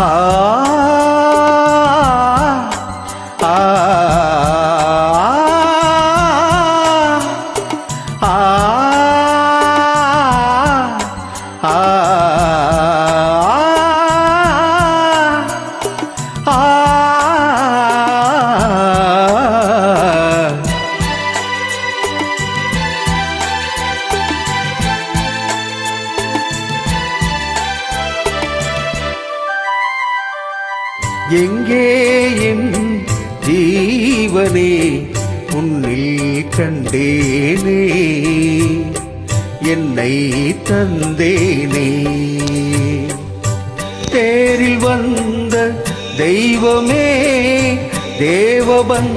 ஆ எங்கே என் ஜீவனே உன்னில் கண்டேனே. என்னை தந்தேனே. தேரில் வந்த தெய்வமே தேவபந்தமே.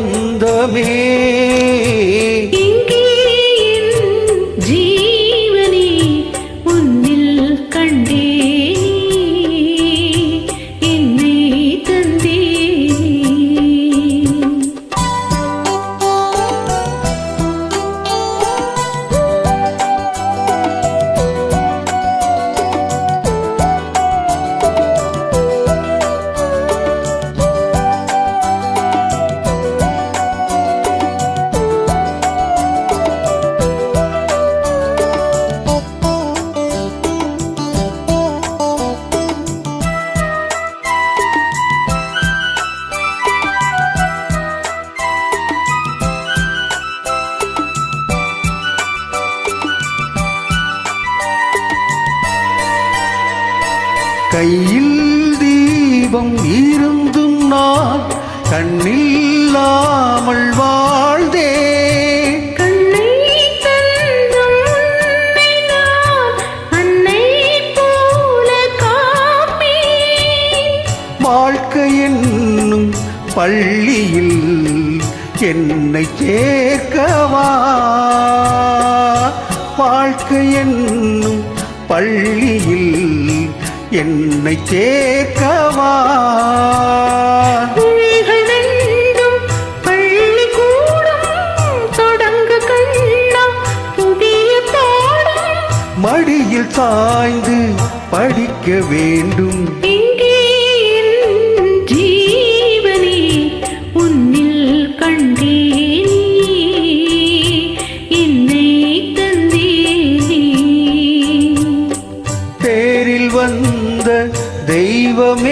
கையில் தீபம் இருந்தும் நான் கண்ணில்லாமல் வாழ்ந்தே வாழ்க்கை என்னும் பள்ளியில் என்னை சேர்க்கவா? வாழ்க்கை என்னும் பள்ளியில் என்னை சேர்க்கவா? மடியில் சாய்ந்து படிக்க வேண்டும்.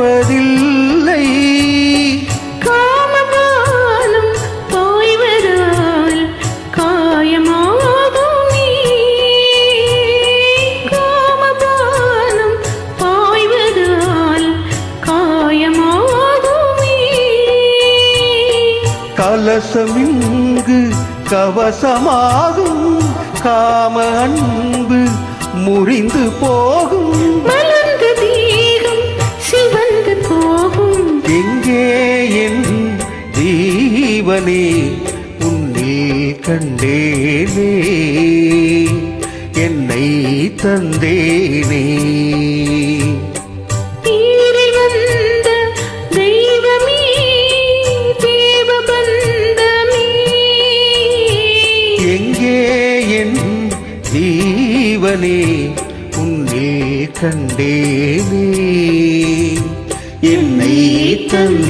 கேட்பதில்லை. காமபானம் பாய்வதால் காயமாகும் நீ. காமபானம் பாய்வதால் காயமாகும் நீ. கலசமிங்கு கவசமாகும். காம அன்பு முறிந்து போகும். எங்கே என் ஜீவனே? உன்னில் கண்டேனே. என்னை தந்தேனே. ஜீவனே? உன்னில் கண்டேனே. என்னை தந்த